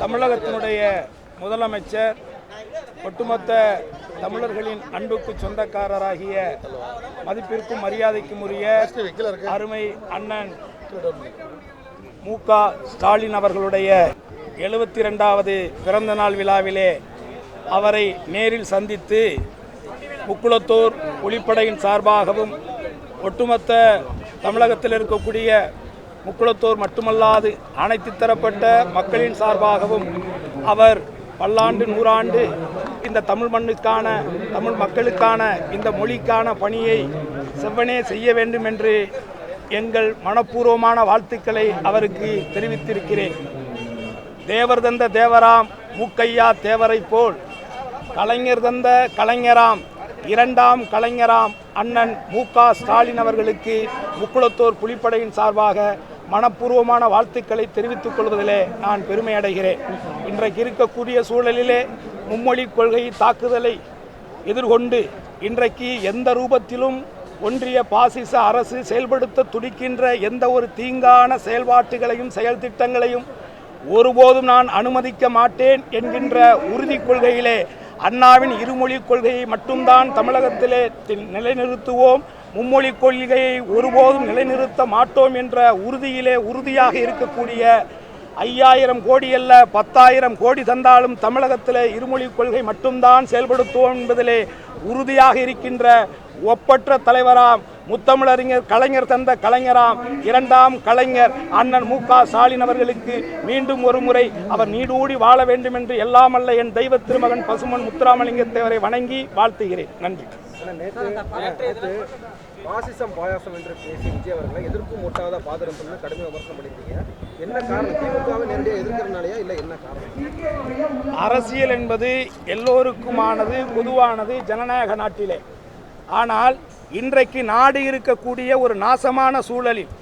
தமிழகத்தினுடைய முதலமைச்சர் ஒட்டுமொத்த தமிழர்களின் அன்புக்கு சொந்தக்காரராகிய மதிப்பிற்கும் மரியாதைக்கும் உரிய அருமை அண்ணன் மு. க. ஸ்டாலின் அவர்களுடைய எழுபத்தி ரெண்டாவது பிறந்த நாள் விழாவிலே அவரை நேரில் சந்தித்து முக்குளத்தூர் ஒளிப்படையின் சார்பாகவும் ஒட்டுமொத்த தமிழகத்தில் இருக்கக்கூடிய முக்குளத்தோர் மட்டுமல்லாது அனைத்து தரப்பட்ட மக்களின் சார்பாகவும் அவர் பல்லாண்டு நூறாண்டு இந்த தமிழ் மண்ணுக்கான தமிழ் மக்களுக்கான இந்த மொழிக்கான பணியை செவ்வனே செய்ய வேண்டும் என்று எங்கள் மனப்பூர்வமான வாழ்த்துக்களை அவருக்கு தெரிவித்திருக்கிறேன். தேவர் தந்த தேவராம் மூக்கையா தேவரை போல் கலைஞர் தந்த கலைஞராம் இரண்டாம் கலைஞராம் அண்ணன் மு ஸ்டாலின் அவர்களுக்கு முக்குளத்தோர் புலிப்படையின் சார்பாக மனப்பூர்வமான வாழ்த்துக்களை தெரிவித்துக் கொள்வதிலே நான் பெருமை அடைகிறேன். இன்றைக்கு இருக்கக்கூடிய சூழலிலே மும்மொழி கொள்கை தாக்குதலை எதிர்கொண்டு இன்றைக்கு எந்த ரூபத்திலும் ஒன்றிய பாசிச அரசு செயல்படுத்த துடிக்கின்ற எந்த ஒரு தீங்கான செயல்பாட்டுகளையும் செயல் திட்டங்களையும் ஒருபோதும் நான் அனுமதிக்க மாட்டேன் என்கின்ற உறுதி கொள்கையிலே அண்ணாவின் இருமொழி கொள்கையை மட்டும்தான் தமிழகத்திலே நிலைநிறுத்துவோம். மும்மொழி கொள்கையை ஒருபோதும் நிலைநிறுத்த மாட்டோம் என்ற உறுதியிலே உறுதியாக இருக்கக்கூடிய ஐயாயிரம் கோடி அல்ல பத்தாயிரம் கோடி தந்தாலும் தமிழகத்தில் இருமொழி கொள்கை மட்டும்தான் செயல்படுத்துவோம் என்பதிலே உறுதியாக இருக்கின்ற ஒப்பற்ற தலைவராம் முத்தமிழறிஞர் கலைஞர் தந்த கலைஞராம் இரண்டாம் கலைஞர் அண்ணன் மு க ஸ்டாலின் அவர்களுக்கு மீண்டும் ஒரு முறை அவர் நீடூடி வாழ வேண்டும் என்று எல்லாம் அல்ல என் தெய்வ திருமகன் பசுமன் முத்துராமலிங்க தேவரை வணங்கி வாழ்த்துகிறேன். நன்றி. பாசிசம் பாயாசம் என்று பேசி விஜய் அவர்களை எதிர்ப்பு ஒட்டாத பாதரம் பண்ணி கடுமையாக விமர்சனம் பண்ணியிருக்கீங்க என்ன காரணம்? திமுகவை நேரடியாக எதிர்க்கிறனாலயா இல்லை என்ன காரணம்? அரசியல் என்பது எல்லோருக்குமானது பொதுவானது ஜனநாயக நாட்டிலே. ஆனால் இன்றைக்கு நாடு இருக்கக்கூடிய ஒரு நாசமான சூழலில்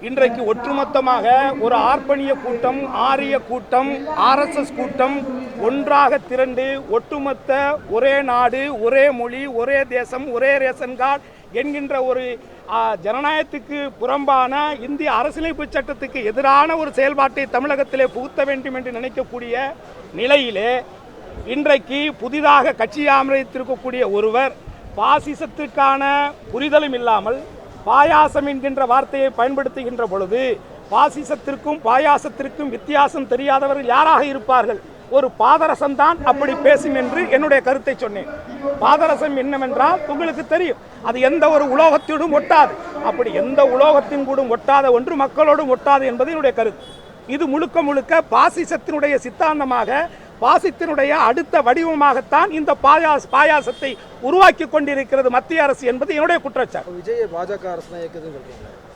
இன்றைக்கு ஒட்டுமொத்தமாக ஒரு ஆர்ப்பணிய கூட்டம் ஆரிய கூட்டம் ஆர்எஸ்எஸ் கூட்டம் ஒன்றாக திரண்டு ஒட்டுமொத்த ஒரே நாடு ஒரே மொழி ஒரே தேசம் ஒரே ரேஷன் கார்டு என்கின்ற ஒரு ஜனநாயகத்துக்கு புறம்பான இந்திய அரசியலமைப்பு சட்டத்துக்கு எதிரான ஒரு செயல்பாட்டை தமிழகத்திலே புகுத்த வேண்டும் என்று நினைக்கக்கூடிய நிலையிலே இன்றைக்கு புதிதாக கட்சி ஆமரித்திருக்கக்கூடிய ஒருவர் பாசிசத்திற்கான புரிதலும் இல்லாமல் பாயாசம் என்கின்ற வார்த்தையை பயன்படுத்துகின்ற பொழுது பாசிசத்திற்கும் பாயாசத்திற்கும் வித்தியாசம் தெரியாதவர்கள் யாராக இருப்பார்கள்? ஒரு பாதரசம் தான் அப்படி பேசும் என்று என்னுடைய கருத்தை சொன்னேன். பாதரசம் என்னவென்றால் உங்களுக்கு தெரியும். அது எந்த ஒரு உலோகத்தோடும் ஒட்டாது. அப்படி எந்த உலோகத்தின் கூடும் ஒட்டாத ஒன்று மக்களோடும் ஒட்டாது என்பது என்னுடைய கருத்து. இது முழுக்க முழுக்க பாசிசத்தினுடைய சித்தாந்தமாக பாசித்தினுடைய அடுத்த வடிவமாகத்தான் இந்த பாயாஸ் பாயாசத்தை உருவாக்கி கொண்டிருக்கிறது மத்திய அரசு என்பது என்னுடைய குற்றச்சாட்டு. விஜய் பாஜக அரசு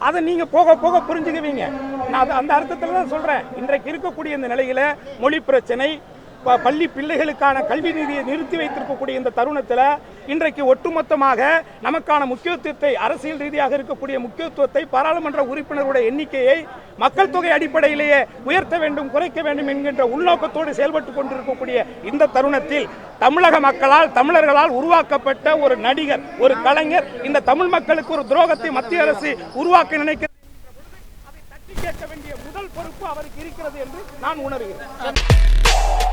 அதை நீங்க போக போக புரிஞ்சுக்குவீங்க. நான் அந்த அர்த்தத்தில் தான் சொல்றேன். இன்றைக்கு இருக்கக்கூடிய இந்த நிலையில மொழி பிரச்சனை பள்ளி பிள்ளைகளுக்கான கல்வி நிதியை நிறுத்தி வைத்திருக்கக்கூடிய இந்த தருணத்தில் இன்றைக்கு ஒட்டுமொத்தமாக நமக்கான முக்கியத்துவத்தை அரசியல் ரீதியாக இருக்கக்கூடிய முக்கியத்துவத்தை பாராளுமன்ற உறுப்பினருடைய எண்ணிக்கையை மக்கள் தொகை அடிப்படையிலேயே உயர்த்த வேண்டும் குறைக்க வேண்டும் என்கின்ற உள்நோக்கத்தோடு செயல்பட்டு கொண்டிருக்கக்கூடிய இந்த தருணத்தில் தமிழக மக்களால் தமிழர்களால் உருவாக்கப்பட்ட ஒரு நடிகர் ஒரு கலைஞர் இந்த தமிழ் மக்களுக்கு ஒரு துரோகத்தை மத்திய அரசு உருவாக்க நினைக்கிறது. கேட்க வேண்டிய முதல் பொறுப்பு அவருக்கு இருக்கிறது என்று நான் உணர்கிறேன்.